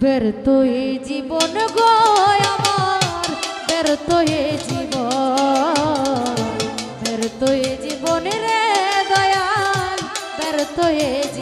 ব্যর্থ এ জীবন গো আমার, ব্যর্থ এ জীবন, ব্যর্থ এ জীবন রে দয়াল, ব্যর্থ এ জীবন